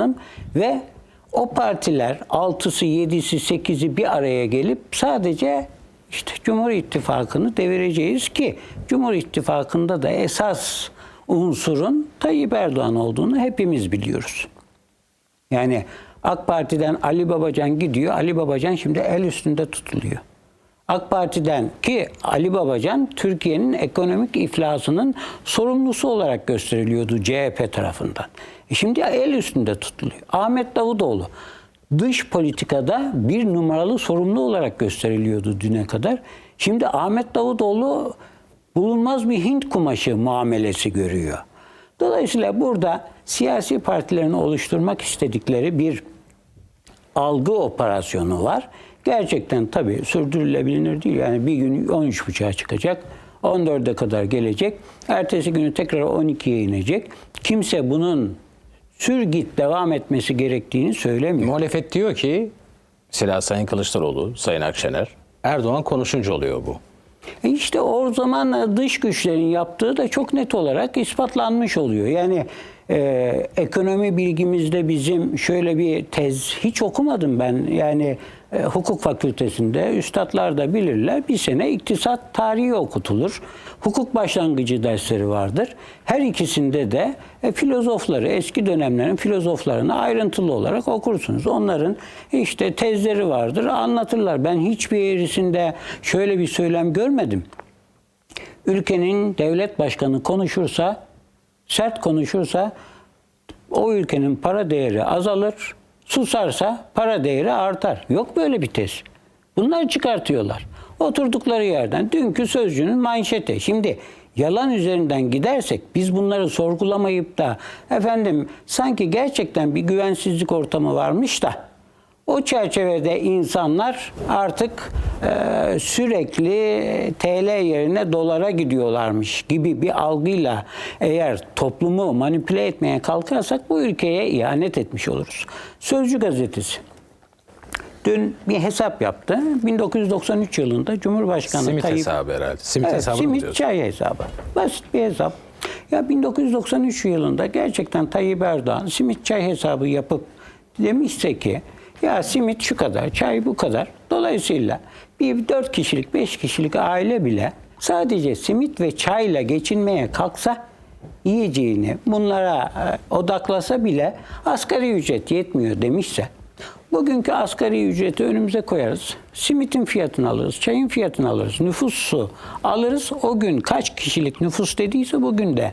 lazım ve o partiler 6'sı, 7'si, 8'i bir araya gelip sadece işte Cumhur İttifakı'nı devireceğiz ki Cumhur İttifakı'nda da esas unsurun Tayyip Erdoğan olduğunu hepimiz biliyoruz. Yani AK Parti'den Ali Babacan gidiyor. Ali Babacan şimdi el üstünde tutuluyor. AK Parti'den ki Ali Babacan Türkiye'nin ekonomik iflasının sorumlusu olarak gösteriliyordu CHP tarafından. E şimdi el üstünde tutuluyor. Ahmet Davutoğlu dış politikada bir numaralı sorumlu olarak gösteriliyordu düne kadar. Şimdi Ahmet Davutoğlu bulunmaz bir Hint kumaşı muamelesi görüyor. Dolayısıyla burada siyasi partilerin oluşturmak istedikleri bir algı operasyonu var. Gerçekten tabii sürdürülebilir değil. Yani bir gün 13.30'a çıkacak, 14'e kadar gelecek. Ertesi günü tekrar 12'ye inecek. Kimse bunun sür git devam etmesi gerektiğini söylemiyor. Muhalefet diyor ki mesela Sayın Kılıçdaroğlu, Sayın Akşener Erdoğan konuşunca oluyor bu. E işte o zaman dış güçlerin yaptığı da çok net olarak ispatlanmış oluyor. Yani e, ekonomi bilgimizde bizim şöyle bir tez hiç okumadım ben. Yani e, hukuk fakültesinde üstadlar da bilirler. Bir sene iktisat tarihi okutulur. Hukuk başlangıcı dersleri vardır. Her ikisinde de e, filozofları, eski dönemlerin filozoflarını ayrıntılı olarak okursunuz. Onların işte tezleri vardır, anlatırlar. Ben hiçbir yerisinde şöyle bir söylem görmedim. Ülkenin devlet başkanı konuşursa, sert konuşursa o ülkenin para değeri azalır, susarsa para değeri artar. Yok böyle bir tez. Bunlar çıkartıyorlar. Oturdukları yerden dünkü sözcünün manşeti. Şimdi yalan üzerinden gidersek biz bunları sorgulamayıp da efendim sanki gerçekten bir güvensizlik ortamı varmış da o çerçevede insanlar artık e, sürekli TL yerine dolara gidiyorlarmış gibi bir algıyla eğer toplumu manipüle etmeye kalkarsak bu ülkeye ihanet etmiş oluruz. Sözcü gazetesi dün bir hesap yaptı. 1993 yılında Cumhurbaşkanı Simit Tayyip hesabı herhalde. Simit Evet, hesabı mı simit diyorsun? çay hesabı. Basit bir hesap. Ya 1993 yılında gerçekten Tayyip Erdoğan simit çay hesabı yapıp demişse ki ya simit şu kadar, çay bu kadar. Dolayısıyla bir 4 kişilik, 5 kişilik aile bile sadece simit ve çayla geçinmeye kalksa yiyeceğini bunlara e, odaklasa bile asgari ücret yetmiyor demişse Bugünkü asgari ücreti önümüze koyarız. Simitin fiyatını alırız, çayın fiyatını alırız, nüfusu alırız. O gün kaç kişilik nüfus dediyse bugün de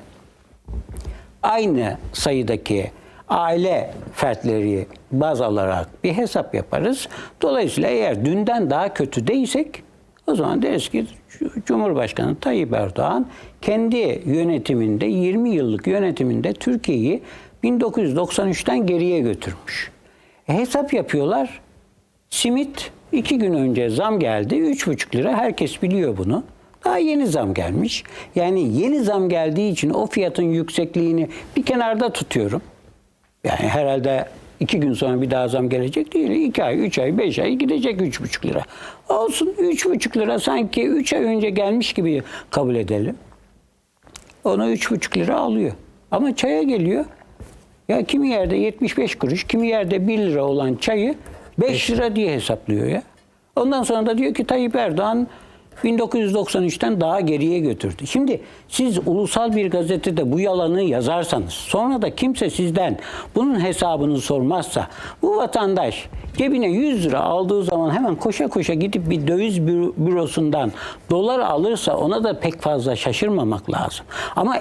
aynı sayıdaki aile fertleri baz alarak bir hesap yaparız. Dolayısıyla eğer dünden daha kötü değilsek o zaman deriz ki Cumhurbaşkanı Tayyip Erdoğan kendi yönetiminde 20 yıllık yönetiminde Türkiye'yi 1993'ten geriye götürmüş. E, hesap yapıyorlar. Simit iki gün önce zam geldi. Üç buçuk lira. Herkes biliyor bunu. Daha yeni zam gelmiş. Yani yeni zam geldiği için o fiyatın yüksekliğini bir kenarda tutuyorum. Yani herhalde iki gün sonra bir daha zam gelecek değil. İki ay, üç ay, beş ay gidecek üç buçuk lira. Olsun üç buçuk lira sanki üç ay önce gelmiş gibi kabul edelim. Onu üç buçuk lira alıyor. Ama çaya geliyor. Ya kimi yerde 75 kuruş, kimi yerde 1 lira olan çayı 5 lira diye hesaplıyor ya. Ondan sonra da diyor ki Tayyip Erdoğan 1993'ten daha geriye götürdü. Şimdi siz ulusal bir gazetede bu yalanı yazarsanız sonra da kimse sizden bunun hesabını sormazsa bu vatandaş cebine 100 lira aldığı zaman hemen koşa koşa gidip bir döviz büro- bürosundan dolar alırsa ona da pek fazla şaşırmamak lazım. Ama